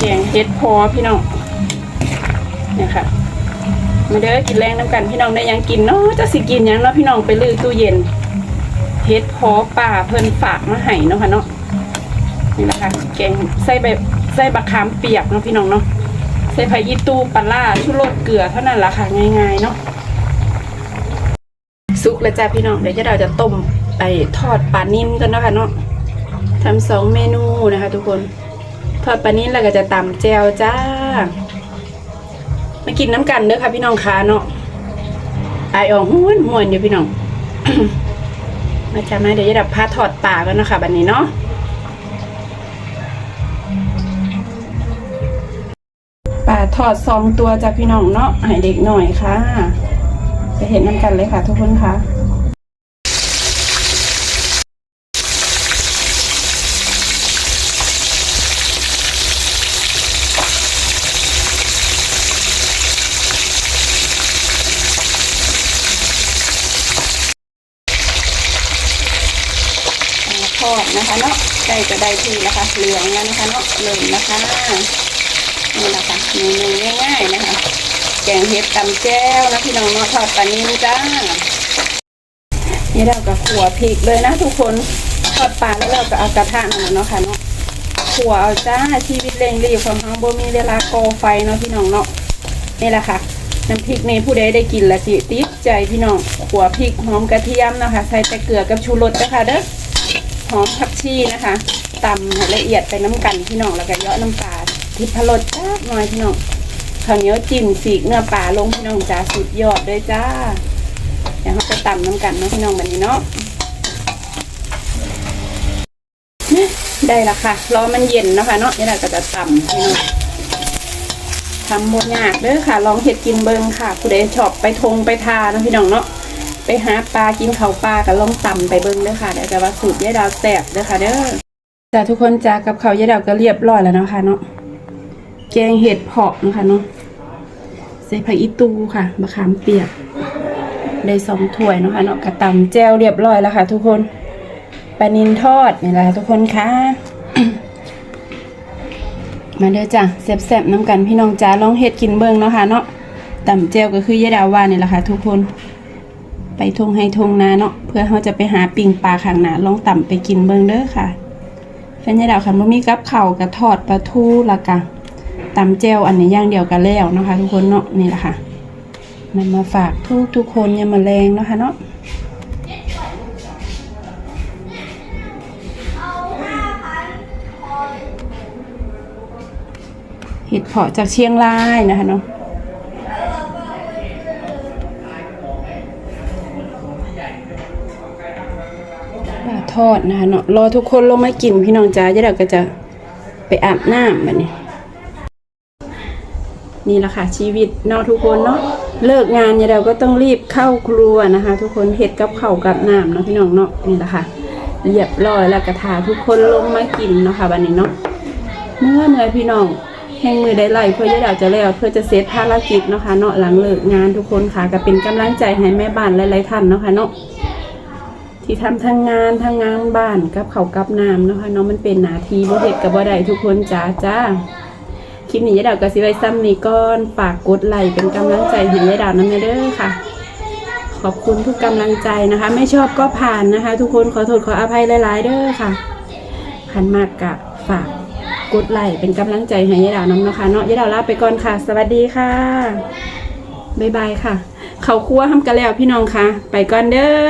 แกงเห็ดพอพี่น้องเนี่ยค่ะมาเด้อกินแรงน้ำกันพี่น้องได้ยังกินเนาะจะสิกินยังเนาะพี่น้องไปลือตู้เย็นเฮ็ดพอป่าเพิ่นฝากมาให้เนาะค่ะเนาะนี่นะคะแกงใส่แบบใส่บักขามเปียกเนาะพี่น้องเนาะใส่ไผ่ยีตูปลาล่าชุรเกลือเท่านั้นละค่ะง่ายๆเนาะสุกแล้วจ้าพี่น้องเดี๋ยวจะเราจะต้มไอ้ทอดปลานิ่มกันนะคะเนาะทำสองเมนูนะคะ ทุกคน ทอดปลานิ่มแล้วก็จะตำแจวจ้า มากินน้ำกันเด้อค่ะพี่น้องคะเนาะไอออกม้วนม้วนอยู่พี่น้อง มาจ้ามาเดี๋ยวจะดับผ้าถอดปากันนะคะบัดนี้เนาะปลาทอดสองตัวจ้ะพี่น้องเนาะให้เด็กหน่อยค่ะ จะเห็นน้ำกันเลยค่ะทุกคนค่ะ ทอดนะคะเนาะใกล้จะได้ที่นะคะเหลืองแล้วนะคะเนาะเหลืองนะคะนี่แหละค่ะเมนูง่ายๆนะคะ แกงเห็ดตำแจ้วนะพี่น้องเนาะทอดปลานิ่มจ้านี่เราก็ขัวพริกเลยนะทุกคนทอดปลาแล้วเราก็เอากระทะนั่นเนาะค่ะเนาะขัวเอาจ้าชีวิตเร่งรีบของทางบ่มีเวลาก่อไฟเนาะพี่น้องเนาะนี่แหละค่ะน้ำพริกนี่ผู้ใดได้กินละสิติดใจพี่น้องขัวพริกหอมกระเทียมนะคะใส่แต่เกลือกับชูรสนะคะเด้อ หอมผักชีนะคะตำให้ละเอียดไปน้ำกันพี่น้องแล้วก็เยาะน้ำปลาทิพรสจ้าหน่อยพี่น้องข้าวเหนียวจิ้มสีกเนื้อปลาลงพี่น้องจ้าสุดยอดเลยจ้าเดี๋ยวเราไปตำน้ำกันเนาะพี่น้องแบบนี้เนาะนี่ได้ละค่ะ รอมันเย็นนะคะเนาะนี่เราก็จะตำพี่น้องทำหมดยากเด้อค่ะ ลองเห็ดกินเบิงค่ะผู้ใดชอบไปทงไปทาเนาะพี่น้องเนาะ ไปหาปลากินเขาปลากับล่องต่ำไปเบิ้งเด้อค่ะเดี๋ยวจะว่าสูตรยายดาวแสบเด้อค่ะเด้อจ้าทุกคนจ้ากับเขายายดาวก็เรียบร้อยแล้วเนาะค่ะเนาะแกงเห็ดเผาะนะคะเนาะใส่ผักอีตูค่ะมะขามเปียกได้สองถ้วยเนาะค่ะเนาะกระตำแจวเรียบร้อยแล้วค่ะ ทุกคนปลานินทอดนี่แหละทุกคนค่ะมาเด้อจ้ะแซ่บๆน้ำกันพี่น้องจ้าลองเห็ดกินเบิ้งเนาะค่ะเนาะตำแจวก็คือยายดาวว่านี่แหละค่ะ ทุกคน ไปทงให้ทงนาเนาะเพื่อเขาจะไปหาปิงปลาขางหนาลองต่ำไปกินเบิงเด้อค่ะแฟนยายดาวคันบ่มีกับเข่ากับทอดปลาทูละกะตำแจ่วอันนี้ย่างเดียวกันแล้วเนาะคะทุกคนเนาะนี่แหละค่ะมันมาฝากทุกทุกคนอยังมาแรงเนาะค่ะเนาะเห็ดเพาะจากเชียงรายนะคะเนาะ อดนะคะเนาะรอทุกคนลงมากินพี่น้องจ้าเดี๋ยวเราก็จะไปอาบน้ำแบบนี้ นี่แหละค่ะชีวิตเนาะทุกคนเนาะเลิกงานเนี่ยเราก็ต้องรีบเข้าครัวนะคะ ทุกคนเห็ดกับเข้ากับน้ำเนาะพี่น้องเนาะนี่แหละค่ะเรียบร้อยแล้วกระทาทุกคนลงมากินเนาะค่ะวันนี้เนาะเมื่อเมื่อยพี่น้องแห่งมือได้ไล่เพื่อยายดาวจะแล้วเพื่อจะเซตภารกิจเนาะค่ะเนาะหลังเลิกงานทุกคนค่ะก็เป็นกำลังใจให้แม่บ้านหลายๆท่านเนาะค่ะเนาะ ที่ทำทั้งงานทั้งงานบ้านกับเขากับน้ำนะคะเนาะมันเป็นหนาทีบ่เฮ็ดกับบ่ได้ทุกคนจ้าจ้าคลิปนี้ยายดาวก็สิไว้ซ้ำนี้ก่อนฝากกดไลค์เป็นกำลังใจให้ยายดาวนำเด้อค่ะ ขอบคุณทุกกำลังใจนะคะ ไม่ชอบก็ผ่านนะคะ ทุกคนขอโทษขออภัยหลายๆเด้อค่ะขันมากกะฝากกดไลค์เป็นกำลังใจให้ยายดาวน้ำนะคะเนาะยายดาวลาไปก่อนค่ะ สวัสดีค่ะบ๊ายบายค่ะ เขาครั่วทำกันแล้วพี่น้องค่ะ ไปก่อนเด้อ